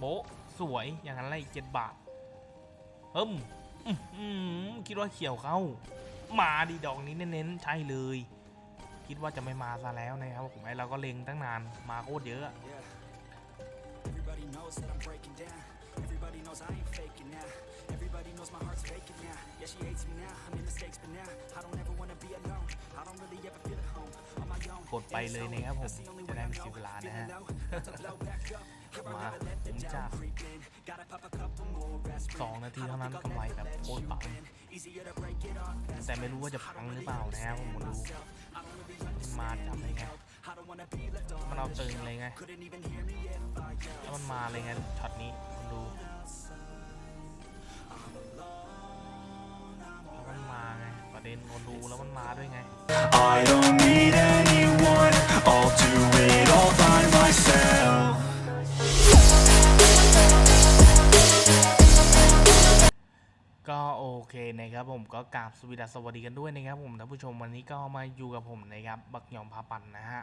โบสวยอย่างนั้นเลยเจ็ดบาทเอิ่มคิดว่าเขียวเข้า มาดีดอกนี้เน้นๆใช่เลย คิดว่าจะไม่มาซะแล้วนะครับผมไอเราก็เล็งตั้งนานมาโคตรเยอะอะ Yeah. Everybody knows that I'm breaking down. Everybody knows I ain't faking now. Everybody knows my heart's faking now. Yeah, she hates me now. I made mistakes, but now I don't ever wanna be alone. I don't really ever feel at home on my own. กดไปเลยนะครับผม That's the only จะ way ได้ I ไม่ know. เสียเวลานะฮะ Feeling low, about to blow back up. Here I มา never let ผ the มจัด doubt creep in. Gotta pop a couple more aspirin. สองนาที I เท่า don't นั้น think I'll กำไร ever แบบ let โคตร you ปัง in. Easier to break it off fast แต่ไม่รู้ว่าจะพังหรือเปล่านะครับผมมาดูมันมาจับเลยไง I don't wanna be left on มันเอาตึงเลยไง Couldn't even hear me if I yelled. แล้วมันมาเลยไงช็อตนี้คุณ ดูแล้วมันมาไง ประเด็นคนดูแล้วมันมาด้วยไง I don't need anyone, I'll do it all by myself. ก็โอเคนะครับผมก็กราบสวสดีสวัสดีกันด้วยนะครับผมท่านผู้ชมวันนี้ก็มาอยู่กับผมนะครับ บักหยองพาปันนะฮะ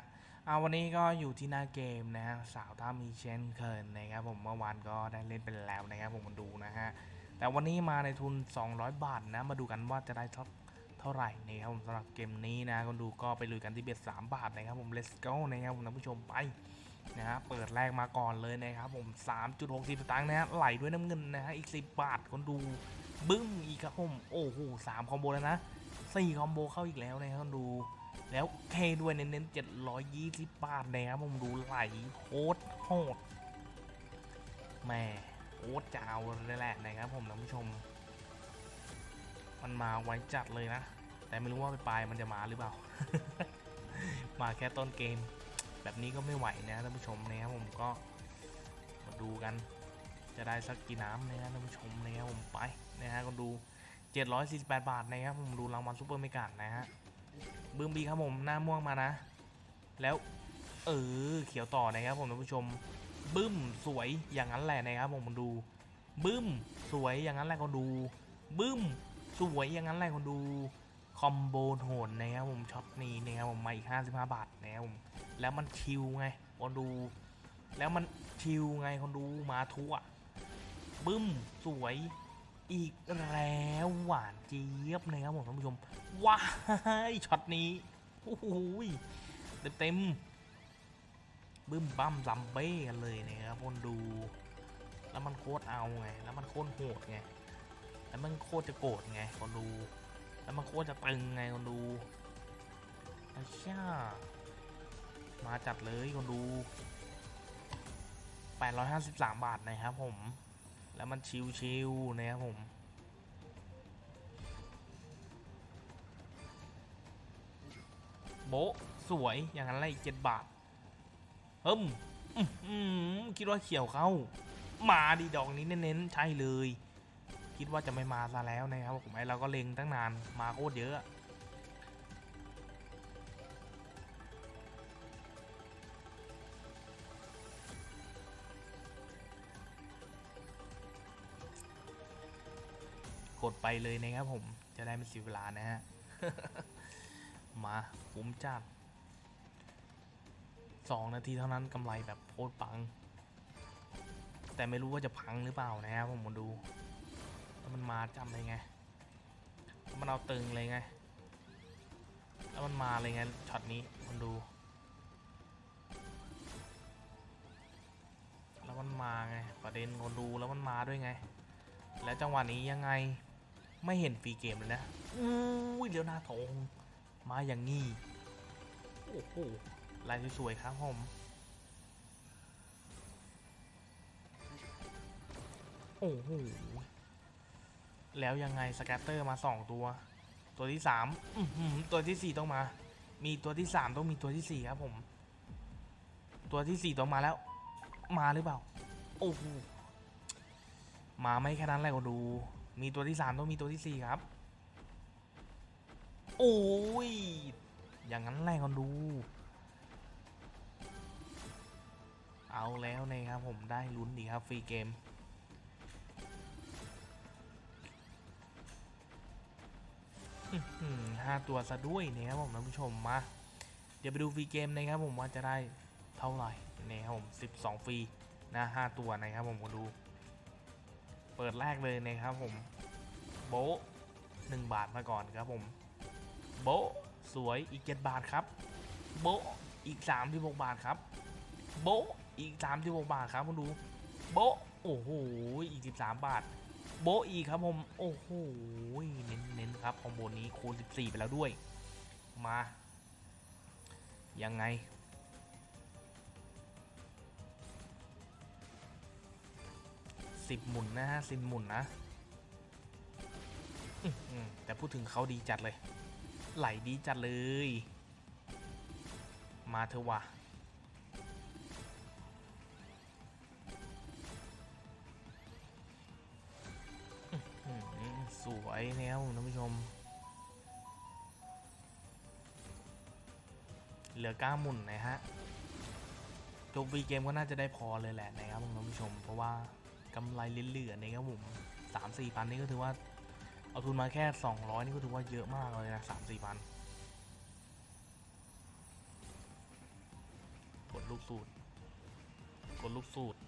เอาวันนี้ก็อยู่ที่หน้าเกมนะฮะสาวท่ามีเช่นเคยนะครับผมเมื่อวานก็ได้เล่นไปแล้วนะครับผมมาดูนะฮะแต่วันนี้มาในทุน 200 บาทนะมาดูกันว่าจะได้เท่าเท่าไหร่นะครับผมสำหรับเกมนี้นะคนดูก็ไปลุยกันที่เบ็ด3บาทนะครับผม let's go นะครับผมท่านผู้ชมไปนะฮะเปิดแรกมาก่อนเลยนะครับผม 3.60สตางค์นะฮะไหลด้วยน้ำเงินนะฮะอีก 10 บาทคนดูบึ้มอีกครับผมโอ้โหสามคอมโบแล้วนะ สี่คอมโบเข้าอีกแล้วนะครับดู แล้วเคด้วยเน้นๆเจ็ดร้อยยี่สิบบาทนะครับผมดูไหลโคตรโหดแม่โคตรจะเอาเลยแหละนะครับผมท่านผู้ชม มันมาไวจัดเลยนะ แต่ไม่รู้ว่าไปปลายมันจะมาหรือเปล่า มาแค่ต้นเกม แบบนี้ก็ไม่ไหวนะท่านผู้ชมนะครับผมก็มาดูกัน จะได้สักกี่น้ำนะครับท่านผู้ชมนะครับผมไปนะฮะก็ดู 748 บาทนะครับผมดูรางวัลซูเปอร์เมกานะฮะบึ้มบีครับผมหน้าม่วงมานะ แล้วเออเขียวต่อนะครับผมท่านผู้ชมบึ้มสวยอย่างนั้นแหละนะครับผมดู บึ้มสวยอย่างนั้นแหละคนดู บึ้มสวยอย่างนั้นแหละคนดูคอมโบโหดนะครับผมช็อตนี้นะครับผมมาอีก 55 บาทนะครับผมแล้วมันชิวไงคนดู แล้วมันชิวไงคนดูมาทั่วบึ้มสวย อีกแล้วหวานเจี๊ยบนะครับผมท่านผู้ชม ว้ายช็อตนี้โอ้โหเต็มเต็มบึ้มบั้มซัมเบ้กันเลยนะครับคนดู แล้วมันโคตรเอาไง แล้วมันโคตรโหดไง แล้วมันโคตรจะโกรธไงคนดู แล้วมันโคตรจะตึงไงคนดูไอ้ช่ามาจัดเลยคนดู 853 บาทนะครับผม แล้วมันชิวๆนะครับผมโบสวยอย่างนั้นเลยเจ็ดบาทเฮิมคิดว่าเขียวเข้า มาดีดอกนี้เน้นๆใช่เลย คิดว่าจะไม่มาซะแล้วนะครับผมไอเราก็เล็งตั้งนานมาโคตรเยอะ กดไปเลยนะครับผมจะได้ไม่เสียเวลานะฮะ มาผมจัดสองนาทีเท่านั้นกำไรแบบโคตรปัง แต่ไม่รู้ว่าจะพังหรือเปล่านะครับผมมาดูแล้วมันมาจำเลยไงแล้วมันเอาตึงเลยไง แล้วมันมาเลยไงช็อตนี้มันดูแล้วมันมาไงประเด็นคนดูแล้วมันมาด้วยไง และจังหวะนี้ยังไง ไม่เห็นฟรีเกมเลยนะอู้ยเดี๋ยวหน้าทองมาอย่างงี้โอ้โหลายสวยๆครับผมโอ้โหแล้วยังไงสแกตเตอร์มาสองตัว ตัวที่สามอื้อหือตัวที่สี่ต้องมา มีตัวที่สามต้องมีตัวที่สี่ครับผม ตัวที่สี่ต้องมาแล้ว มาหรือเปล่า โอ้โหมาไม่แค่นั้นแหละก็ดู มีตัวที่สามต้องมีตัวที่สี่ครับ โอ้ย อย่างนั้นแหละก็ดู เอาแล้วนะครับผมได้ลุ้นดีครับฟรีเกมห้าตัวซะด้วยนะครับผมท่านผู้ชมมา เดี๋ยวไปดูฟรีเกมนะครับผมว่าจะได้เท่าไหร่นะครับผม 12 ฟรีนะห้าตัวนะครับผมมาดู เปิดแรกเลยนะครับผม โบะหนึ่งบาทมาก่อนครับผม โบะสวยอีกเจ็ดบาทครับ โบะอีกสามที่หกบาทครับ โบะอีกสามที่หกบาทครับมาดู โบะโอ้โหอีกสิบสามบาท โบะอีกครับผม โอ้โหเน้นเน้นๆครับคอมโบนี้คูณสิบสี่ไปแล้วด้วย มา ยังไง สิบหมุนนะฮะสิบหมุนนะแต่พูดถึงเขาดีจัดเลย ไหลดีจัดเลย มาเถอะวะสวยแล้วท่านผู้ชม เหลือก้าหมุนนะฮะจบวีเกมก็น่าจะได้พอเลยแหละนะครับท่านผู้ชมเพราะว่า กำไรเหลือๆนะครับผมสามสี่พันนี่ก็ถือว่า เอาทุนมาแค่สองร้อยนี่ก็ถือว่าเยอะมากเลยนะสามสี่พันกดลูกสูตร กดลูกสูตร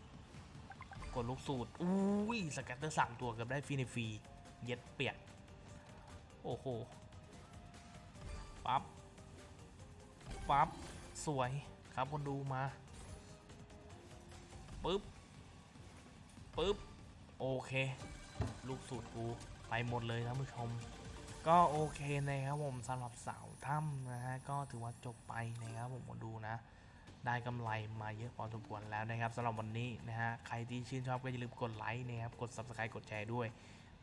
กดลูกสูตร อุ้ยสแกตเตอร์สามตัวเกือบได้ฟรีในฟรี เย็ดเปียก โอ้โห ปั๊บ ปั๊บ สวยครับคนดูมาปึ๊บ ปึ๊บโอเค ลูกสูตรกูไปหมดเลยท่านผู้ชม ก็โอเคนะครับผมสำหรับสาวถ้ำนะฮะก็ถือว่าจบไปนะครับผมมาดูนะ ได้กำไรมาเยอะพอสมควรแล้วนะครับสำหรับวันนี้นะฮะใครที่ชื่นชอบก็อย่าลืมกดไลค์นะครับกด subscribe กดแชร์ด้วย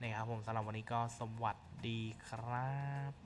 นะครับผมสำหรับวันนี้ก็สวัสดีครับ